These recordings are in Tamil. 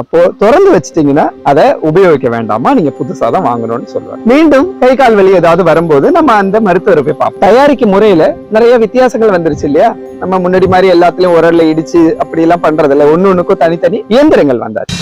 அப்போ திறந்து வச்சிட்டீங்கன்னா அதை உபயோகிக்க வேண்டாமா? நீங்க புதுசாக தான் வாங்கணும்னு சொல்லுவாங்க மீண்டும் கை கால் வலி ஏதாவது வரும்போது நம்ம அந்த மருத்துவரை போய் பார்ப்போம். தயாரிக்கும் முறையில நிறைய வித்தியாசங்கள் வந்துருச்சு இல்லையா? நம்ம முன்னாடி மாதிரி எல்லாத்துலயும் உரல்ல இடிச்சு அப்படி எல்லாம் பண்றது இல்ல ஒன்னு ஒண்ணுக்கும் தனித்தனி இயந்திரங்கள் வந்தாச்சு.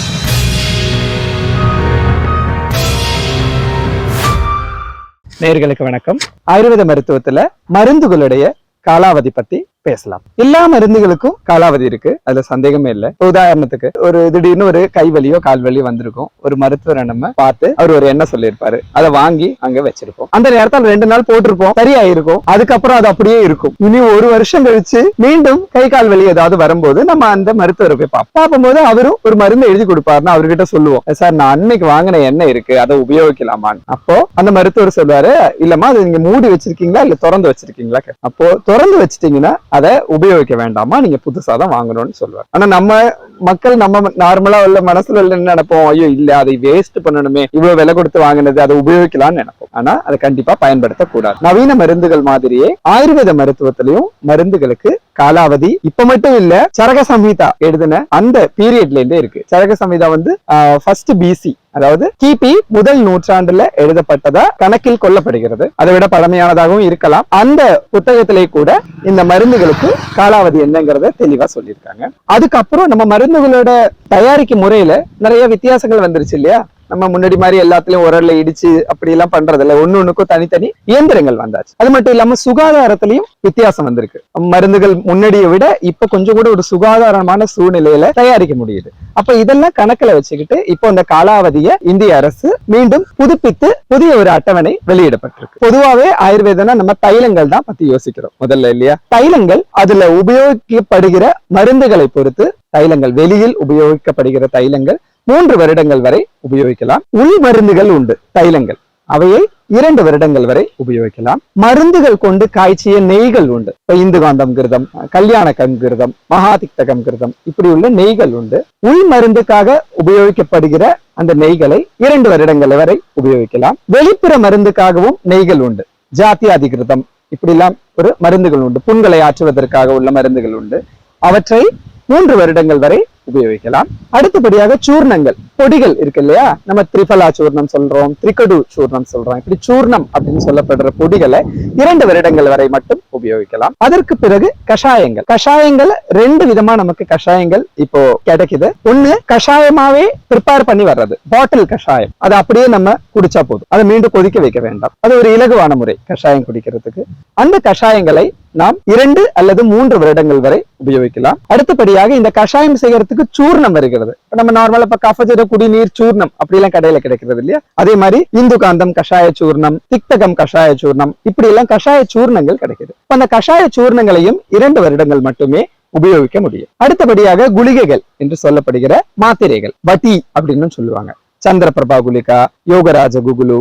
நேர்களுக்கு வணக்கம். ஆயுர்வேத மருத்துவத்துல மருந்துகளுடைய காலாவதி பத்தி பேசலாம். எல்லா மருந்துகளுக்கும் காலாவதி இருக்கு. அதுல சந்தேகமே இல்ல. உதாரணத்துக்கு ஒரு திடீர்னு ஒரு கை வலியோ கால் வலியோ வந்திருக்கும். ஒரு மருத்துவரை நம்ம பார்த்து அவர் ஒரு எண்ணெய் சொல்லியிருப்பாரு. அதை வாங்கி அங்க வச்சிருப்போம். அந்த நேரத்தில் ரெண்டு நாள் போட்டிருப்போம். சரியாயிருக்கும். அதுக்கப்புறம் அது அப்படியே இருக்கும். இனி ஒரு வருஷம் கழிச்சு மீண்டும் கை கால் வலி ஏதாவது வரும்போது நம்ம அந்த மருத்துவரை போய் பார்ப்போம். பார்க்கும்போது அவரும் ஒரு மருந்து எழுதி கொடுப்பாருன்னு அவர்கிட்ட சொல்லுவோம். சார் நான் அன்னைக்கு வாங்கின எண்ணெய் இருக்கு. அதை உபயோகிக்கலாமான்னு. அப்போ அந்த மருத்துவர் சொல்லுவாரு இல்லம்மா அது நீங்க மூடி வச்சிருக்கீங்களா? இல்ல திறந்து வச்சிருக்கீங்களா? அப்போ திறந்து வச்சிட்டீங்கன்னா அதை உபயோகிக்க வேண்டாமா? நீங்க புதுசா தான் வாங்கணும்னு சொல்லுவார் ஆனா நம்ம மக்கள் நம்ம நார்மலா உள்ள மனசுல உள்ள என்ன நினைப்போம்? ஐயோ இல்ல அதை வேஸ்ட் பண்ணணுமே. இவ்வளவு விலை கொடுத்து வாங்கினது அதை உபயோகிக்கலாம்னு நினைப்போம். ஆனா அதை கண்டிப்பா பயன்படுத்தக்கூடாது. நவீன மருந்துகள் மாதிரியே ஆயுர்வேத மருத்துவத்திலையும் மருந்துகளுக்கு காலாவதி. இப்ப மட்டும் இல்ல சரக சம்ஹிதா எழுதின அந்த பீரியட்ல இருந்தே இருக்கு. சரக சம்ஹிதா வந்து ஃபர்ஸ்ட் பிசி அதாவது கிபி முதல் நூற்றாண்டுல எழுதப்பட்டதா கணக்கில் கொள்ளப்படுகிறது. அதை விட பழமையானதாகவும் இருக்கலாம். அந்த புத்தகத்திலே கூட இந்த மருந்துகளுக்கு காலாவதி என்னங்கிறத தெளிவா சொல்லியிருக்காங்க. அதுக்கப்புறம் நம்ம மருந்துகளோட தயாரிக்கும் முறையில நிறைய வித்தியாசங்கள் வந்துருச்சு இல்லையா? நம்ம முன்னாடி மாதிரி எல்லாத்துலயும் உரல்ல இடிச்சு அப்படி எல்லாம் பண்றது இல்ல ஒன்னு ஒண்ணுக்கும் தனித்தனி இயந்திரங்கள் வந்தாச்சு. அது மட்டும் இல்லாம சுகாதாரத்திலையும் வித்தியாசம் வந்திருக்கு. மருந்துகள் முன்னாடியை விட இப்ப கொஞ்சம் கூட ஒரு சுகாதாரமான சூழ்நிலையில தயாரிக்க முடியுது. அப்ப இதெல்லாம் கணக்குல வச்சுக்கிட்டு இப்போ இந்த காலாவதியை இந்திய அரசு மீண்டும் புதுப்பித்து புதிய ஒரு அட்டவணை வெளியிடப்பட்டிருக்கு. பொதுவாவே ஆயுர்வேதம்னா நம்ம தைலங்கள் தான் பத்தி யோசிக்கிறோம் முதல்ல இல்லையா? தைலங்கள் அதுல உபயோகிக்கப்படுகிற மருந்துகளை பொறுத்து தைலங்கள் வெளியில் உபயோகிக்கப்படுகிற தைலங்கள் மூன்று வருடங்கள் வரை உபயோகிக்கலாம். உள் மருந்துகள் உண்டு தைலங்கள். அவையை இரண்டு வருடங்கள் வரை உபயோகிக்கலாம். மருந்துகள் கொண்டு காய்ச்சிய நெய்கள் உண்டு. இப்ப இந்துகாந்தம் கிருதம் கல்யாண கங்கிருதம் மகாதிக்தகம் கிருதம் இப்படி உள்ள நெய்கள் உண்டு. உள் மருந்துக்காக உபயோகிக்கப்படுகிற அந்த நெய்களை இரண்டு வருடங்கள் வரை உபயோகிக்கலாம். வெளிப்புற மருந்துக்காகவும் நெய்கள் உண்டு. ஜாத்தியாதி கிருதம் இப்படிலாம் ஒரு மருந்துகள் உண்டு. புண்களை ஆற்றுவதற்காக உள்ள மருந்துகள் உண்டு. அவற்றை மூன்று வருடங்கள் வரை உபயோகிக்கலாம். அடுத்தபடியாக சூர்ணங்கள். பொடிகள் இருக்கு இல்லையா? நம்ம திரிபலா சூர்ணம் சொல்றோம் திரிகடு சூர்ணம் சொல்றோம். இப்படி சூர்ணம் அப்படின்னு சொல்லப்படுற பொடிகளை இரண்டு வருடங்கள் வரை மட்டும் உபயோகிக்கலாம். அதற்கு பிறகு கஷாயங்கள். கஷாயங்கள் ரெண்டு விதமா நமக்கு கஷாயங்கள் இப்போ கிடைக்குது. ஒண்ணு கஷாயமாவே ப்ரிப்பேர் பண்ணி வர்றது. பாட்டில் கஷாயம். அதை அப்படியே நம்ம குடிச்சா போதும். அதை மீண்டும் கொதிக்க வைக்க வேண்டாம். அது ஒரு இலகுவான முறை கஷாயம் குடிக்கிறதுக்கு. அந்த கஷாயங்களை நாம் இரண்டு அல்லது மூன்று வருடங்கள் வரை உபயோகிக்கலாம். அடுத்தபடியாக இந்த கஷாயம் செய்யறதுக்கு சூர்ணம் வருகிறது. நம்ம நார்மலா இப்ப கஃபஜர குடிநீர் சூர்ணம் அப்படி எல்லாம் கடையில கிடைக்கிறது இல்லையா? அதே மாதிரி இந்து காந்தம் கஷாய சூர்ணம் திக்தகம் கஷாய சூர்ணம் இப்படி எல்லாம் கஷாய சூர்ணங்கள் கிடைக்குது. அந்த கஷாய சூர்ணங்களையும் இரண்டு வருடங்கள் மட்டுமே உபயோகிக்க முடியும். அடுத்தபடியாக குளிகைகள் என்று சொல்லப்படுகிற மாத்திரைகள் வட்டி அப்படின்னு சொல்லுவாங்க. சந்திரபிரபா குலிகா யோகராஜ குகுலு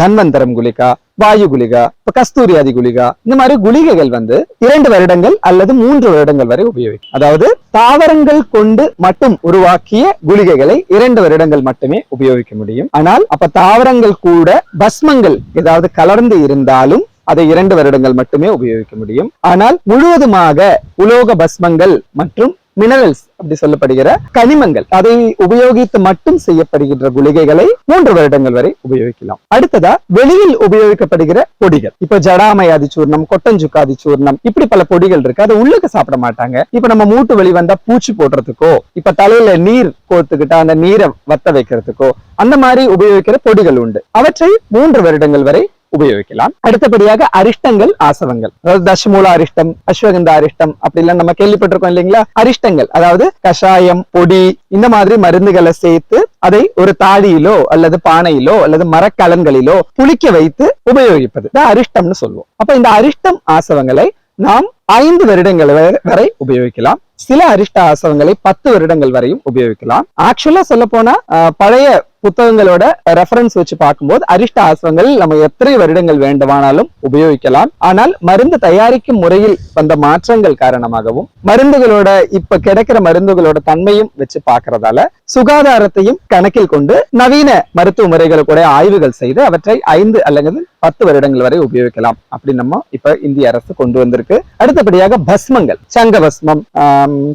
தன்வந்தரம் குளிகா வாயு குளிகா இப்ப கஸ்தூரியாதி குளிகா இந்த மாதிரி குளிகைகள் வந்து இரண்டு வருடங்கள் அல்லது மூன்று வருடங்கள் வரை உபயோகிக்கும். அதாவது தாவரங்கள் கொண்டு மட்டும் உருவாக்கிய குளிகைகளை இரண்டு வருடங்கள் மட்டுமே உபயோகிக்க முடியும். ஆனால் அப்ப தாவரங்கள் கூட பஸ்மங்கள் ஏதாவது கலர்ந்து இருந்தாலும் அதை இரண்டு வருடங்கள் மட்டுமே உபயோகிக்க முடியும். ஆனால் முழுவதுமாக உலோக பஸ்மங்கள் மற்றும் மினரல்ஸ் அப்படி சொல்லப்படுகிற கனிமங்கள். அதை உபயோகித்து மட்டும் செய்யப்படுகின்ற குளிகைகளை மூன்று வருடங்கள் வரை உபயோகிக்கலாம். அடுத்ததா வெளியில் உபயோகிக்கப்படுகிற பொடிகள். இப்ப ஜடாமயாதி சூர்ணம் கொட்டஞ்சுக்காதி சூர்ணம் இப்படி பல பொடிகள் இருக்கு. அதை உள்ளுக்கு சாப்பிட மாட்டாங்க. இப்ப நம்ம மூட்டு வலி வந்தா பூச்சி போடுறதுக்கோ இப்ப தலையில நீர் கோத்துக்கிட்டா அந்த நீரை வத்த வைக்கிறதுக்கோ அந்த மாதிரி உபயோகிக்கிற பொடிகள் உண்டு. அவற்றை மூன்று வருடங்கள் வரை உபயோகிக்கலாம். அடுத்தபடியாக அரிஷ்டங்கள் ஆசவங்கள். அதாவது தசமூல அரிஷ்டம் அஸ்வகந்த அரிஷ்டம் அப்படிலாம் நம்ம கேள்விப்பட்டிருக்கோம் இல்லைங்களா? அரிஷ்டங்கள் அதாவது கஷாயம் பொடி இந்த மாதிரி மருந்துகளை சேர்த்து அதை ஒரு தாடியிலோ அல்லது பானையிலோ அல்லது மரக்கலன்களிலோ புளிக்க வைத்து உபயோகிப்பது. அரிஷ்டம்னு சொல்லுவோம். அப்ப இந்த அரிஷ்டம் ஆசவங்களை நாம் ஐந்து வருடங்கள் வரை உபயோகிக்கலாம். சில அரிஷ்ட ஆசவங்களை பத்து வருடங்கள் வரையும் உபயோகிக்கலாம். ஆக்சுவலா சொல்ல போனா பழைய புத்தகங்களோட ரெஃபரன்ஸ் வச்சு பார்க்கும்போது அரிஷ்ட ஆசிரங்கள் நம்ம எத்தனை வருடங்கள் வேண்டுமானாலும் உபயோகிக்கலாம். ஆனால் மருந்து தயாரிக்கும் முறையில் வந்த மாற்றங்கள் காரணமாகவும் மருந்துகளோட இப்ப கிடைக்கிற மருந்துகளோட தன்மையும் வச்சு பார்க்கறதால சுகாதாரத்தையும் கணக்கில் கொண்டு நவீன மருத்துவ முறைகளை கூட ஆய்வுகள் செய்து அவற்றை ஐந்து அல்லது பத்து வருடங்கள் வரை உபயோகிக்கலாம் அப்படின்னு நம்ம இப்ப இந்திய அரசு கொண்டு வந்திருக்கு. அடுத்தபடியாக பஸ்மங்கள் சங்க பஸ்மம்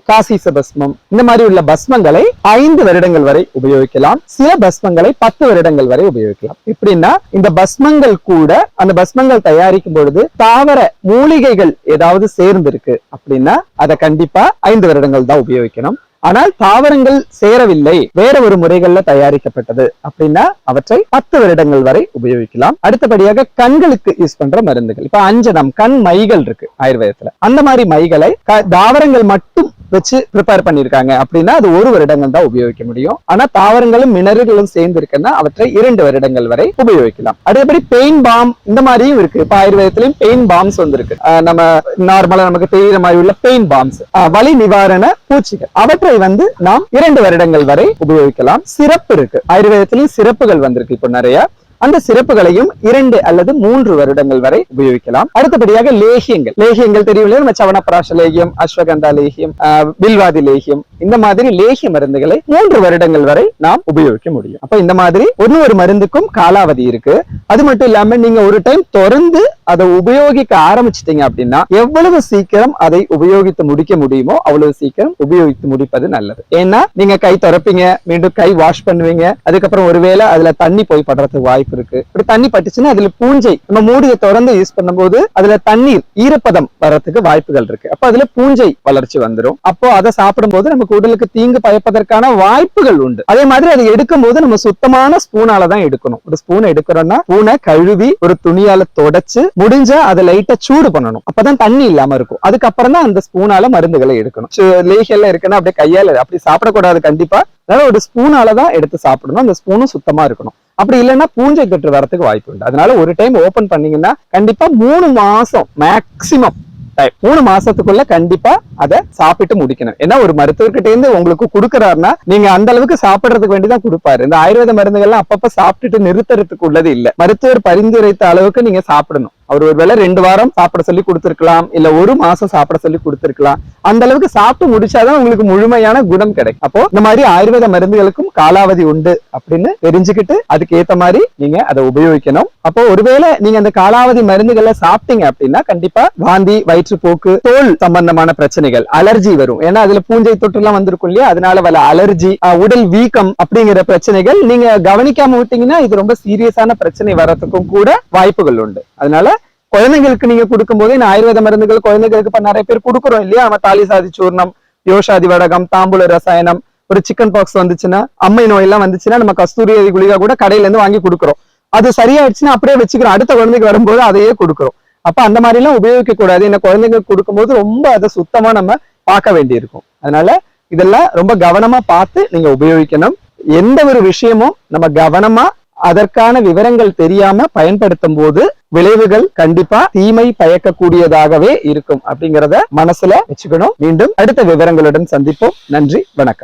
காசிச பஸ்மம் இந்த மாதிரி உள்ள பஸ்மங்களை ஐந்து வருடங்கள் வரை உபயோகிக்கலாம். சில பஸ்மங்களை பத்து வருடங்கள் வரை உபயோகிக்கலாம். எப்படின்னா இந்த பஸ்மங்கள் கூட அந்த பஸ்மங்கள் தயாரிக்கும் பொழுது தாவர மூலிகைகள் ஏதாவது சேர்ந்து இருக்கு அப்படின்னா அதை கண்டிப்பா ஐந்து வருடங்கள் தான் உபயோகிக்கணும். ஆனால் தாவரங்கள் சேரவில்லை. வேற ஒரு முறைகள்ல தயாரிக்கப்பட்டது அப்படின்னா அவற்றை பத்து வருடங்கள் வரை உபயோகிக்கலாம். அடுத்தபடியாக கண்களுக்கு யூஸ் பண்ற மருந்துகள். இப்ப அஞ்சனம் கண் மைகள் இருக்கு ஆயுர்வேதத்துல. அந்த மாதிரி மைகளை தாவரங்கள் மட்டும் வச்சு ப்ரிப்பேர் பண்ணியிருக்காங்க அப்படின்னா அது ஒரு வருடங்கள் தான் உபயோகிக்க முடியும். ஆனா தாவரங்களும் மினரல்களும் சேர்ந்து இருக்குன்னா அவற்றை இரண்டு வருடங்கள் வரை உபயோகிக்கலாம். அதேபடி பெயின் பாம் இந்த மாதிரியும் இருக்கு. இப்ப ஆயுர்வேதத்திலையும் பெயின் பாம்ஸ் வந்திருக்கு நம்ம நார்மலா நமக்கு தெரியுற மாதிரி உள்ள பெயின் பாம்ஸ் வலி நிவாரண பூச்சிகள். அவற்றை வந்து நாம் இரண்டு வருடங்கள் வரை உபயோகிக்கலாம். சிறப்பு இருக்கு. ஆயுர்வேதத்திலயும் சிறப்புகள் வந்திருக்கு. இப்போ நிறைய அந்த சிறப்புகளையும் இரண்டு அல்லது மூன்று வருடங்கள் வரை உபயோகிக்கலாம். அடுத்தபடியாக லேகியங்கள். லேகியங்கள் தெரியவில்லை நம்ம சவனப்பிராச லேகியம் அஸ்வகந்தா லேகியம் ஆஹ் பில்வாதி லேகியம் இந்த மாதிரி லேகிய மருந்துகளை மூன்று வருடங்கள் வரை நாம் உபயோகிக்க முடியும். அப்ப இந்த மாதிரி ஒன்னு ஒரு மருந்துக்கும் காலாவதி இருக்கு. அது மட்டும் இல்லாம நீங்க ஒரு டைம் தொடர்ந்து அதை உபயோகிக்க ஆரம்பிச்சிட்டீங்க அப்படின்னா எவ்வளவு சீக்கிரம் அதை உபயோகித்து முடிக்க முடியுமோ அவ்வளவு சீக்கிரம் உபயோகித்து முடிப்பது நல்லது. ஏன்னா நீங்க கை துறப்பீங்க மீண்டும் கை வாஷ் பண்ணுவீங்க அதுக்கப்புறம் ஒருவேளை அதுல தண்ணி போய் படுறதுக்கு வாய்ப்பு இருக்கு. இப்படி தண்ணி பட்டுச்சுன்னா அதுல பூஞ்சை நம்ம மூடியை திறந்து யூஸ் பண்ணும்போது அதுல தண்ணீர் ஈரப்பதம் வர்றதுக்கு வாய்ப்புகள் இருக்கு. அப்ப அதுல பூஞ்சை வளர்ச்சி வந்துரும். அப்போ அதை சாப்பிடும்போது நமக்கு உடலுக்கு தீங்கு பயப்பதற்கான வாய்ப்புகள் உண்டு. அதே மாதிரி அதை எடுக்கும் போது நம்ம சுத்தமான ஸ்பூனால தான் எடுக்கணும். ஒரு ஸ்பூன் எடுக்கிறோம்னா ஸ்பூனை கழுவி ஒரு துணியால தொடச்சு முடிஞ்சா அதை லைட்டா சூடு பண்ணணும். அப்பதான் தண்ணி இல்லாம இருக்கும். அதுக்கப்புறம் தான் அந்த ஸ்பூனால மருந்துகளை எடுக்கணும். லேகெல்லாம் இருக்குன்னா அப்படியே கையால அப்படி சாப்பிடக்கூடாது கண்டிப்பா. அதனால ஒரு ஸ்பூனால தான் எடுத்து சாப்பிடணும். அந்த ஸ்பூனும் சுத்தமா இருக்கணும். அப்படி இல்லைன்னா பூஞ்சை தொற்று வரத்துக்கு வாய்ப்பு உண்டு. அதனால ஒரு டைம் ஓபன் பண்ணீங்கன்னா கண்டிப்பா மூணு மாசம் மேக்சிமம் மூணு மாசத்துக்குள்ள கண்டிப்பா அதை சாப்பிட்டு முடிக்கணும். ஏன்னா ஒரு மருத்துவர்கிட்ட இருந்து உங்களுக்கு கொடுக்கறாருன்னா நீங்க அந்த அளவுக்கு சாப்பிடுறதுக்கு வேண்டி தான் கொடுப்பாரு. இந்த ஆயுர்வேத மருந்துகள்லாம் அப்பப்ப சாப்பிட்டுட்டு நிறுத்துறதுக்கு உள்ளது இல்ல. மருத்துவர் பரிந்துரைத்த அளவுக்கு நீங்க சாப்பிடணும். அவர் ஒருவேளை ரெண்டு வாரம் சாப்பிட சொல்லி கொடுத்துருக்கலாம் இல்ல ஒரு மாசம் சாப்பிட சொல்லி கொடுத்துருக்கலாம். அந்த அளவுக்கு சாப்பிட்டு முடிச்சாதான் உங்களுக்கு முழுமையான குணம் கிடைக்கும். அப்போ இந்த மாதிரி ஆயுர்வேத மருந்துகளுக்கும் காலாவதி உண்டு அப்படின்னு தெரிஞ்சுக்கிட்டு அதுக்கு ஏத்த மாதிரி நீங்க அதை உபயோகிக்கணும். அப்போ ஒருவேளை நீங்க அந்த காலாவதி மருந்துகளை சாப்பிட்டீங்க அப்படின்னா கண்டிப்பா வாந்தி வயிற்றுப்போக்கு தோல் சம்பந்தமான பிரச்சனைகள் அலர்ஜி வரும். ஏன்னா அதுல பூஞ்சை தொற்று எல்லாம் வந்திருக்கும் இல்லையா? அதனால வர அலர்ஜி உடல் வீக்கம் அப்படிங்கிற பிரச்சனைகள் நீங்க கவனிக்காம விட்டீங்கன்னா இது ரொம்ப சீரியஸான பிரச்சனை வர்றதுக்கும் கூட வாய்ப்புகள் உண்டு. அதனால குழந்தைங்களுக்கு நீங்க கொடுக்கும்போது இந்த ஆயுர்வேத மருந்துகள் குழந்தைகளுக்கு இப்ப நிறைய பேர் கொடுக்குறோம் இல்லையா? நம்ம தாலி சாதி சூர்ணம் யோஷாதி வடகம் தாம்பூல ரசாயனம் ஒரு சிக்கன் பாக்ஸ் வந்துச்சுன்னா அம்மை நோய் எல்லாம் வந்துச்சுன்னா நம்ம கஸ்தூரி குளிகா கூட கடையில இருந்து வாங்கி கொடுக்குறோம். அது சரியாயிடுச்சுன்னா அப்படியே வச்சுக்கிறோம். அடுத்த குழந்தைக்கு வரும்போது அதையே கொடுக்குறோம். அப்ப அந்த மாதிரி எல்லாம் உபயோகிக்க கூடாது இந்த குழந்தைங்களுக்கு கொடுக்கும்போது ரொம்ப அதை சுத்தமா நம்ம பார்க்க வேண்டியிருக்கும். அதனால இதெல்லாம் ரொம்ப கவனமா பார்த்து நீங்க உபயோகிக்கணும். எந்த ஒரு விஷயமும் நம்ம கவனமா அதற்கான விவரங்கள் தெரியாம பயன்படுத்தும் போது விளைவுகள் கண்டிப்பா தீமை பயக்கக்கூடியதாகவே இருக்கும் அப்படிங்கிறத மனசுல வச்சுக்கணும். மீண்டும் அடுத்த விவரங்களுடன் சந்திப்போம். நன்றி வணக்கம்.